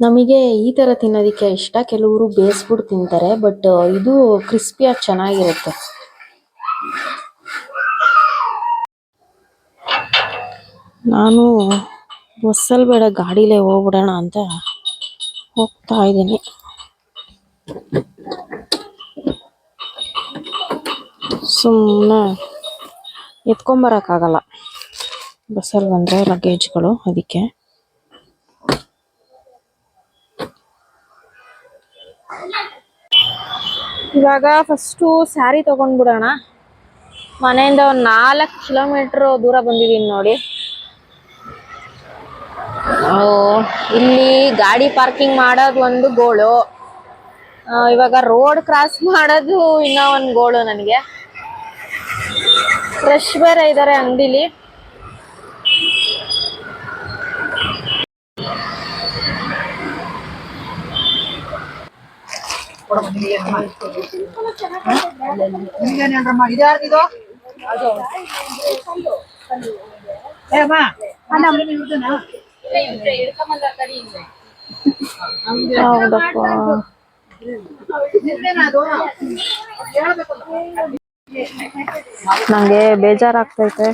ನಮಗೆ ಈ ತರ ತಿನ್ನೋದಕ್ಕೆ ಇಷ್ಟ. ಕೆಲವರು ಬೇಯಿಸ್ಬಿಟ್ಟು ತಿಂತಾರೆ, ಬಟ್ ಇದು ಕ್ರಿಸ್ಪಿಯಾಗಿ ಚೆನ್ನಾಗಿರುತ್ತೆ. ನಾನು ಬಸ್ಸಲ್ಲಿ ಬೇಡ ಗಾಡಿಲೇ ಹೋಗ್ಬಿಡೋಣ ಅಂತ ಹೋಗ್ತಾ ಇದ್ದೀನಿ. ಸುಮ್ಮನೆ ಎತ್ಕೊಂಬರಕ್ಕಾಗಲ್ಲ. ಬಸ್ಸಲ್ಲಿ ಬಂದರೆ ಲಗೇಜ್ಗಳು ಅದಕ್ಕೆ. ಇವಾಗ ಫಸ್ಟು ಸ್ಯಾರಿ ತೊಗೊಂಡ್ಬಿಡೋಣ. ಮನೆಯಿಂದ ಒಂದು ನಾಲ್ಕು ಕಿಲೋಮೀಟರ್ ದೂರ ಬಂದಿದ್ದೀನಿ ನೋಡಿ. ಇಲ್ಲಿ ಗಾಡಿ ಪಾರ್ಕಿಂಗ್ ಮಾಡೋದು ಒಂದು ಗೋಳು. ಇವಾಗ ರೋಡ್ ಕ್ರಾಸ್ ಮಾಡೋದು ಇನ್ನೂ ಒಂದು ಗೋಳು ನನಗೆ. ಫ್ರೆಶ್ ಬೇರೆ ಇದಾರೆ ಅಂಗಡಿಲಿ. ಹೌದಪ್ಪ. ನಂಗೆ ಬೇಜಾರಾಗ್ತೈತೆ.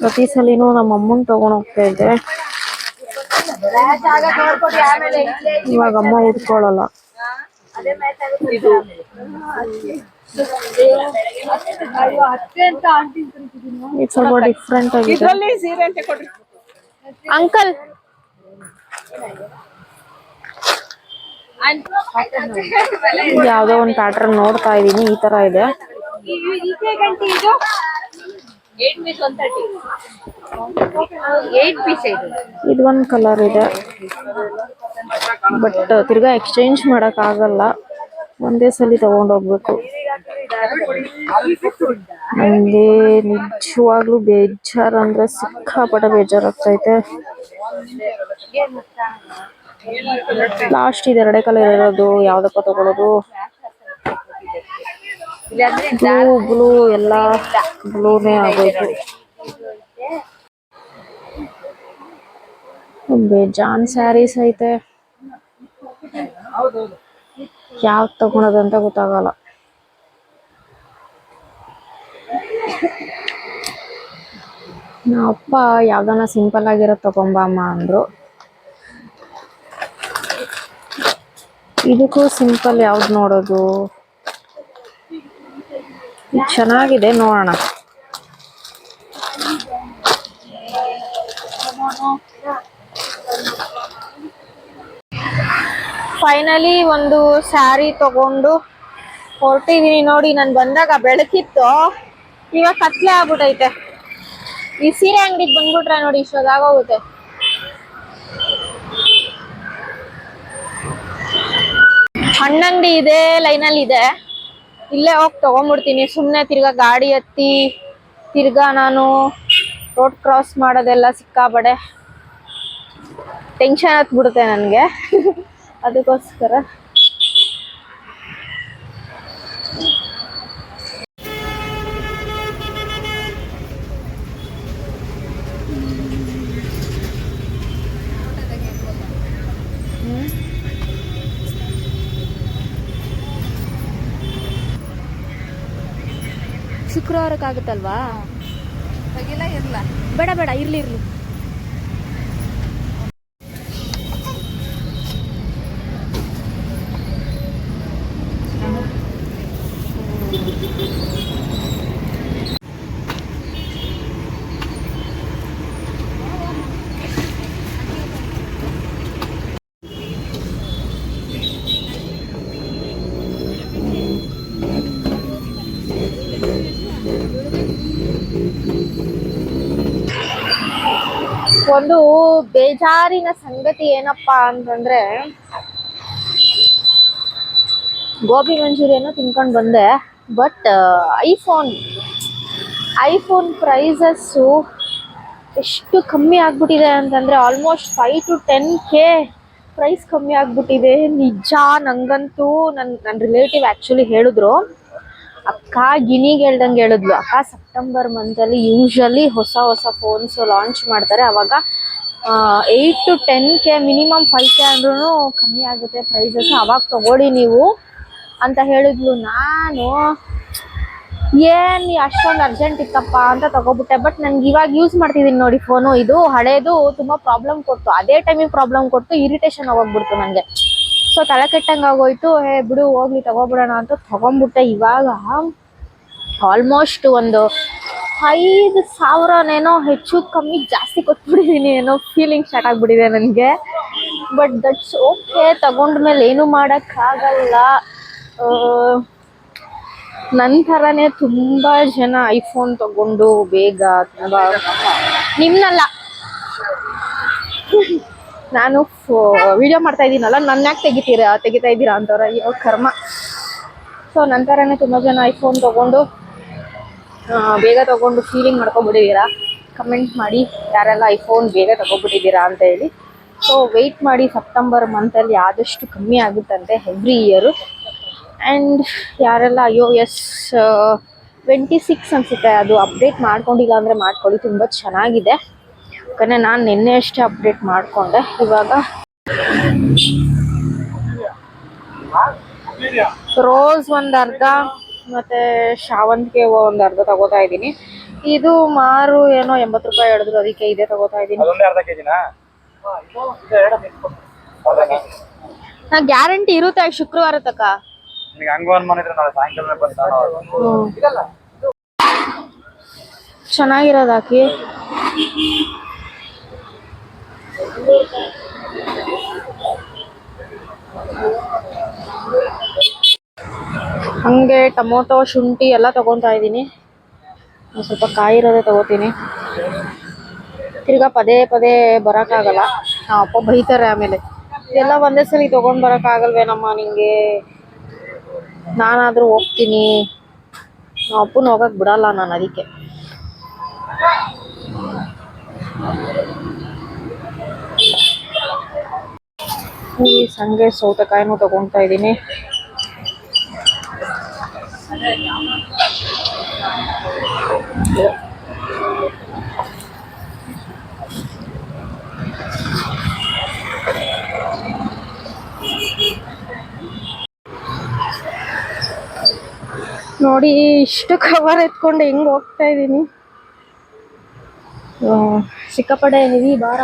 ಪ್ರತಿ ಸಲಿನೂ ನಮ್ಮ ಅಮ್ಮನ್ ತಗೊಂಡ್ ಹೋಗ್ತಾ ಇದ್ದೆ. ಇವಾಗ ಅಮ್ಮ ಉಟ್ಕೊಳ್ಳಲ್ಲ ಇದು ಸ್ವಲ್ಪ ಡಿಫ್ರೆಂಟ್ ಆಗಿದೆ. ಅಂಕಲ್ ಯಾವ್ದೋ ಒಂದ್ ಪ್ಯಾಟರ್ನ್ ನೋಡ್ತಾ ಇದೀನಿ, ಈ ತರ ಇದೆ. ಇದು ಒಂದ್ ಕಲರ್ ಇದೆ. ಬಟ್ ತಿರ್ಗಾ ಎಕ್ಸ್ಚೇಂಜ್ ಮಾಡಕ್ ಆಗಲ್ಲ. ಒಂದೇ ಸಲ ತಗೊಂಡ್ ನಂಗೆ ನಿಜವಾಗ್ಲೂ ಬೇಜಾರ್ ಅಂದ್ರೆ ಸಿಕ್ಕಾಪಟ್ಟೆ ಬೇಜಾರಾಗ್ತೈತೆ. ಲಾಸ್ಟ್ ಇದೆ ಎರಡೇ ಕಲರ್ ಇರೋದು, ಯಾವ್ದಪ್ಪ ತಗೊಳ್ಳೋದು ಬ್ಲೂ ಬ್ಲೂ ಎಲ್ಲ ಬ್ಲೂನೇ ಆಗೋಯ್ತು ಬೇಜಾನ್ ಸ್ಯಾರೀಸ್ ಐತೆ. ಯಾವ್ದು ಅಂತ ಗೊತ್ತಾಗಲ್ಲ. ನಮ್ಮ ಅಪ್ಪ ಯಾವ್ದಾನ ಸಿಂಪಲ್ ಆಗಿರೋದು ತಗೊಂಬಮ್ಮ ಅಂದ್ರು. ಇದಕ್ಕೂ ಸಿಂಪಲ್ ಯಾವ್ದು ನೋಡೋದು? ಚೆನ್ನಾಗಿದೆ, ನೋಡೋಣ. ಫೈನಲಿ ಒಂದು ಸ್ಯಾರಿ ತಗೊಂಡು ಹೊರಟಿದೀನಿ ನೋಡಿ, ನಾನು ಬಂದಾಗ ಬೆಳಕಿತ್ತು. ಇವಾಗ ಕತ್ಲೆ ಆಗ್ಬಿಟ್ಟೈತೆ ಈ ಸೀರೆ ಅಂಗಡಿಗೆ ಬಂದ್ಬಿಟ್ರೆ ನೋಡಿ ಇಷ್ಟೊತ್ತಾಗೋಗುತ್ತೆ ಹಣ್ಣಂಗಡಿ ಇದೆ ಲೈನಲ್ಲಿ ಇದೆ. ಇಲ್ಲೇ ಹೋಗಿ ತಗೊಂಡ್ಬಿಡ್ತೀನಿ ಸುಮ್ಮನೆ ತಿರ್ಗಾ ಗಾಡಿ ಹತ್ತಿ ತಿರ್ಗಾ ನಾನು ರೋಡ್ ಕ್ರಾಸ್ ಮಾಡೋದೆಲ್ಲ ಸಿಕ್ಕಾಬಡೆ ಟೆನ್ಷನ್ ಹತ್ಬಿಡುತ್ತೆ ನನಗೆ. ಅದಕ್ಕೋಸ್ಕರ. ಶುಕ್ರವಾರಕ್ಕಾಗುತ್ತಲ್ವಾ? ಬೇಡ ಬೇಡ ಇರ್ಲಿ ಇರ್ಲಿ. ಒಂದು ಬೇಜಾರಿನ ಸಂಗತಿ ಏನಪ್ಪಾ ಅಂತಂದ್ರೆ, ಗೋಬಿ ಮಂಚೂರಿಯನ್ನು ತಿನ್ಕೊಂಡು ಬಂದೆ ಬಟ್ ಐಫೋನ್ ಐಫೋನ್ ಪ್ರೈಸಸ್ಸು ಎಷ್ಟು ಕಮ್ಮಿ ಆಗ್ಬಿಟ್ಟಿದೆ ಅಂತಂದ್ರೆ almost five to ten K price ಕಮ್ಮಿ ಆಗಿಬಿಟ್ಟಿದೆ. ನಿಜ, ನಂಗಂತೂ ನನ್ನ ನನ್ನ ರಿಲೇಟಿವ್ ಆ್ಯಕ್ಚುಲಿ ಹೇಳಿದ್ರು. ಅಕ್ಕ ಗಿನಿಗೆ ಹೇಳ್ದಂಗೆ ಹೇಳಿದ್ಲು. ಅಕ್ಕ ಸೆಪ್ಟೆಂಬರ್ ಮಂತಲ್ಲಿ ಯೂಶಲಿ ಹೊಸ ಹೊಸ ಫೋನ್ಸ್ ಲಾಂಚ್ ಮಾಡ್ತಾರೆ. ಅವಾಗ eight to ten K minimum five K ಅಂದ್ರೂ ಕಮ್ಮಿ ಆಗುತ್ತೆ ಪ್ರೈಸಸ್ ಅವಾಗ ತಗೊಳ್ಳಿ ನೀವು ಅಂತ ಹೇಳಿದ್ಲು. ನಾನು, ಏನ್ ಅಷ್ಟೊಂದು ಅರ್ಜೆಂಟ್ ಇತ್ತಪ್ಪ ಅಂತ ತಗೋಬಿಟ್ಟೆ. ಬಟ್ ನನ್ಗೆ ಇವಾಗ ಯೂಸ್ ಮಾಡ್ತಿದ್ದೀನಿ ನೋಡಿ ಫೋನು ಇದು ಹಳೇದು ತುಂಬಾ ಪ್ರಾಬ್ಲಮ್ ಕೊಡ್ತು. ಅದೇ ಟೈಮಿಗೆ ಪ್ರಾಬ್ಲಮ್ ಕೊಡ್ತು. ಇರಿಟೇಷನ್ ಆಗೋಗ್ಬಿಡ್ತು ನನಗೆ ಸೊ ತಲೆ ಕೆಟ್ಟಂಗೆ ಆಗೋಯ್ತು. ಹೇ, ಬಿಡು, ಹೋಗ್ಲಿ, ತಗೋಬಿಡೋಣ ಅಂತ ತಗೊಂಡ್ಬಿಟ್ಟೆ ಇವಾಗ. ಆಲ್ಮೋಸ್ಟ್ ಒಂದು ಐದು ಸಾವಿರನೇನೋ ಹೆಚ್ಚು ಕಮ್ಮಿ ಜಾಸ್ತಿ ಕೊಟ್ಬಿಟ್ಟಿದ್ದೀನಿ ಏನೋ ಫೀಲಿಂಗ್ ಸ್ಟಾರ್ಟ್ ಆಗಿಬಿಟ್ಟಿದೆ ನನಗೆ. ಬಟ್ ದಟ್ಸ್ ಓಕೆ ತಗೊಂಡ್ಮೇಲೆ ಏನು ಮಾಡೋಕ್ಕಾಗಲ್ಲ. ನನ್ನ ಥರನೇ ತುಂಬ ಜನ ಐಫೋನ್ ತಗೊಂಡು ಬೇಗ ತುಂಬ ನಿಮ್ಮನ್ನಲ್ಲ ನಾನು ವಿಡಿಯೋ ಮಾಡ್ತಾ ಇದ್ದೀನಲ್ಲ ನನ್ನ ಯಾಕೆ ತೆಗಿತೀರಾ, ತೆಗಿತಾ ಇದ್ದೀರಾ ಅಂತವ್ರ, ಅಯ್ಯೋ, ಕರ್ಮ. ಸೊ ನಂತರನೇ ತುಂಬ ಜನ ಐಫೋನ್ ತೊಗೊಂಡು ಬೇಗ ತೊಗೊಂಡು ಫೀಲಿಂಗ್ ಮಾಡ್ಕೊಂಬಿಟ್ಟಿದ್ದೀರಾ ಕಮೆಂಟ್ ಮಾಡಿ ಯಾರೆಲ್ಲ ಐಫೋನ್ ಬೇಗ ತೊಗೊಬಿಟ್ಟಿದ್ದೀರಾ ಅಂತ ಹೇಳಿ. ಸೊ ವೆಯ್ಟ್ ಮಾಡಿ ಸೆಪ್ಟೆಂಬರ್ ಮಂತಲ್ಲಿ ಆದಷ್ಟು ಕಮ್ಮಿ ಆಗುತ್ತಂತೆ ಎವ್ರಿ ಇಯರು ಆ್ಯಂಡ್ ಯಾರೆಲ್ಲ ಅಯ್ಯೋ ಎಸ್ ಟ್ವೆಂಟಿ ಸಿಕ್ಸ್ ಅನಿಸುತ್ತೆ. ಅದು ಅಪ್ಡೇಟ್ ಮಾಡ್ಕೊಂಡಿಲ್ಲ ಅಂದರೆ ಮಾಡ್ಕೊಳ್ಳಿ ತುಂಬ ಚೆನ್ನಾಗಿದೆ. ಯಾಕಂದರೆ ನಾನು ನಿನ್ನೆ ಅಷ್ಟೇ ಅಪ್ಡೇಟ್ ಮಾಡಿಕೊಂಡೆ. ಇವಾಗ ರೋಸ್ ಒಂದು ಅರ್ಧ ಮತ್ತೆ ಶಾವಂತಿಗೆ ಒಂದು ಅರ್ಧ ತಗೋತಾ ಇದೀನಿ ಇದು ಮಾರು ಏನೋ ಎಂಬತ್ತು ರೂಪಾಯಿ ಹಿಡಿದ್ರು ಅದಕ್ಕೆ ಇದೇ ತಗೋತಾ ಇದೀನಿ ಅದೊಂದೇ ಅರ್ಧ ಕೆಜಿನಾ ನಾ? ಗ್ಯಾರಂಟಿ ಇರುತ್ತೆ ಶುಕ್ರವಾರ ತಕ ನಿನಗೆ ಹಂಗ ಅನುಮಾನ ಇದ್ರೆ ನಾಳೆ ಸಾಯಂಕಾಲ ಬಂದು ಚೆನ್ನಾಗಿರೋದು ಹಾಕಿ ಹಂಗೆ ಟೊಮೊಟೊ, ಶುಂಠಿ ಎಲ್ಲ ತಗೊತಾ ಇದ್ದೀನಿ. ಸ್ವಲ್ಪ ಕಾಯಿರೋದೇ ತಗೋತೀನಿ. ತಿರ್ಗಾ ಪದೇ ಪದೇ ಬರೋಕ್ಕಾಗಲ್ಲ. ಅಪ್ಪ ಬೈತಾರೆ ಆಮೇಲೆ. ಎಲ್ಲ ಒಂದೇ ಸಲ ತೊಗೊಂಡು ಬರೋಕ್ಕಾಗಲ್ವೇನಮ್ಮ ನಿಂಗೆ? ನಾನಾದರೂ ಹೋಗ್ತೀನಿ. ನಮ್ಮ ಅಪ್ಪನ ಹೋಗಕ್ಕೆ ಬಿಡಲ್ಲ ನಾನು ಅದಕ್ಕೆ. ಈ ಸಂಗೆ ಸೌತೆಕಾಯಿನೂ ತೊಗೊತಾ ಇದ್ದೀನಿ. ನೋಡಿ, ಇಷ್ಟು ಕವರ್ ಎತ್ಕೊಂಡು ಹೆಂಗ್ ಹೋಗ್ತಾ ಇದ್ದೀನಿ ಸಿಕ್ಕಾಪಡೆ ಹೆವಿ ಭಾರ.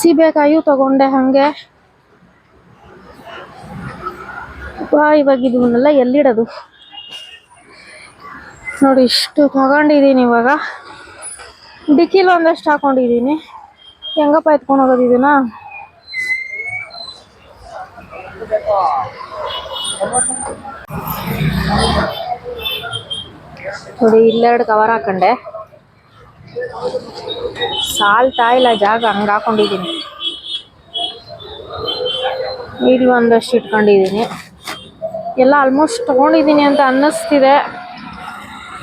ಸಿಬೇಕಾಯು ತಗೊಂಡೆ ಹಂಗೆ. ಇವಾಗ ಇದನ್ನೆಲ್ಲ ಎಲ್ಲಿಡೋದು? ನೋಡಿ, ಇಷ್ಟು ತಗೊಂಡಿದ್ದೀನಿ ಇವಾಗ. ಡಿಕ್ಕಿಲ್ ಒಂದಷ್ಟು ಹಾಕೊಂಡಿದ್ದೀನಿ ಹೆಂಗಪ್ಪ ಎತ್ಕೊಂಡು ಹೋಗೋದು ಇದನ್ನ? ನೋಡಿ ಇಲ್ಲೆರಡು ಕವರ್ ಹಾಕೊಂಡೆ. ಸಾಲ್ತಾ ಇಲ್ಲ ಜಾಗ ಹಂಗೆ ಹಾಕೊಂಡಿದ್ದೀನಿ. ಇಲ್ಲಿ ಒಂದಷ್ಟು ಇಟ್ಕೊಂಡಿದ್ದೀನಿ. ಎಲ್ಲ ಆಲ್ಮೋಸ್ಟ್ ತೊಗೊಂಡಿದ್ದೀನಿ ಅಂತ ಅನ್ನಿಸ್ತಿದೆ.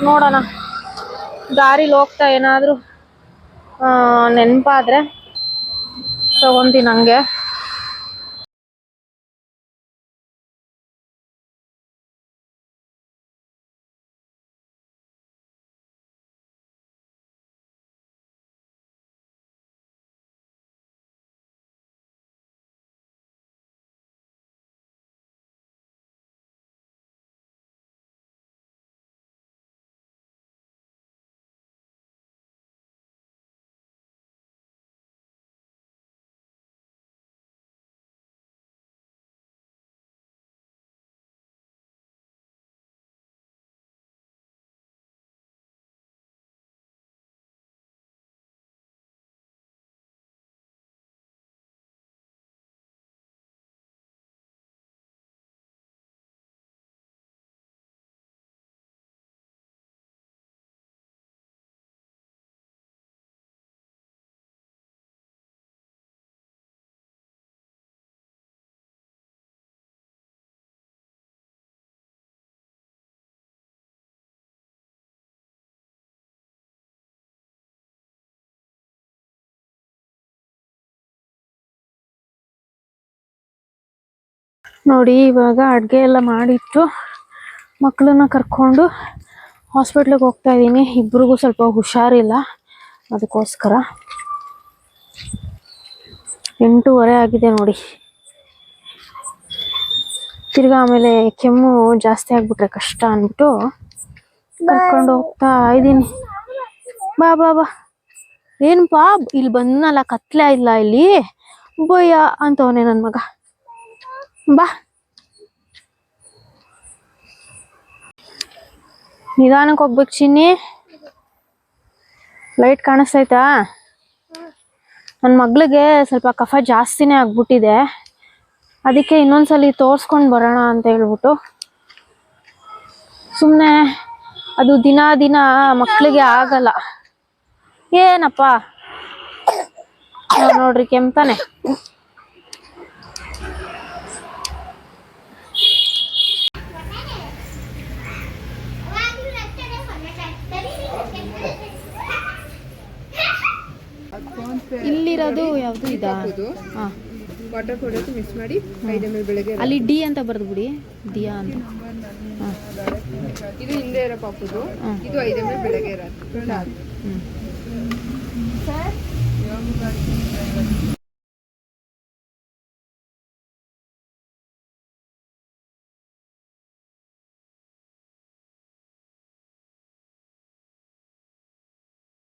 ನೋಡೋಣ. ದಾರಿಲಿ ಹೋಗ್ತಾ ಏನಾದರೂ ನೆನಪಾದರೆ ತೊಗೊತೀನಿ ಹಂಗೆ. ನೋಡಿ, ಇವಾಗ ಅಡುಗೆ ಎಲ್ಲ ಮಾಡಿಟ್ಟು ಮಕ್ಕಳನ್ನ ಕರ್ಕೊಂಡು ಹಾಸ್ಪಿಟ್ಲಿಗೆ ಹೋಗ್ತಾ ಇದ್ದೀನಿ. ಇಬ್ರಿಗೂ ಸ್ವಲ್ಪ ಹುಷಾರಿಲ್ಲ. ಅದಕ್ಕೋಸ್ಕರ ಎಂಟೂವರೆ ಆಗಿದೆ ನೋಡಿ. ತಿರ್ಗಾ ಆಮೇಲೆ ಕೆಮ್ಮು ಜಾಸ್ತಿ ಆಗಿಬಿಟ್ರೆ ಕಷ್ಟ ಅಂದ್ಬಿಟ್ಟು ಕರ್ಕೊಂಡು ಹೋಗ್ತಾ ಇದ್ದೀನಿ. ಬಾ ಬಾ ಬಾ. ಏನಪ್ಪಾ ಇಲ್ಲಿ ಬಂದ್ನಲ್ಲ, ಕತ್ಲೆ ಇಲ್ಲ ಇಲ್ಲಿ? ಬಯ್ಯ, ಅಂತವನೇ ನನ್ನ ಮಗ. ಬಾ. ನಿಧಾನಕ್ಕೆ ಹೋಗ್ಬೇಕು ಚಿನ್ನಿ. ಲೈಟ್ ಕಾಣಿಸ್ತೈತಾ? ನನ್ನ ಮಗಳಿಗೆ ಸ್ವಲ್ಪ ಕಫ ಜಾಸ್ತಿನೇ ಆಗ್ಬಿಟ್ಟಿದೆ. ಅದಕ್ಕೆ ಇನ್ನೊಂದ್ಸಲಿ ತೋರಿಸ್ಕೊಂಡು ಬರೋಣ ಅಂತ ಹೇಳ್ಬಿಟ್ಟು. ಸುಮ್ಮನೆ ಅದು ದಿನ ದಿನ ಮಕ್ಕಳಿಗೆ ಆಗಲ್ಲ. ಏನಪ್ಪ? ನೋಡ್ರಿ ಕೆಮ್ತಾನೆ. ಇಲ್ಲಿರೋದು ಯಾವುದು ಇದಾ ಹಾಂ. ವಾಟರ್ ಪೌಡರ್ ಮಿಕ್ಸ್ ಮಾಡಿ ಐದು ಎಂ ಎಲ್ ಬೆಳಗ್ಗೆ ಅಲ್ಲಿ ಡಿ ಅಂತ ಬರೆದು ಬಿಡಿ ದಿಯಾ ಅಂತ ಇದು ಹಿಂದೆ ಇರೋ ಪಾಪುದು. ಇದು ಐದು ಎಂ ಎಲ್ ಬೆಳಗ್ಗೆ ರಾತ್ರಿ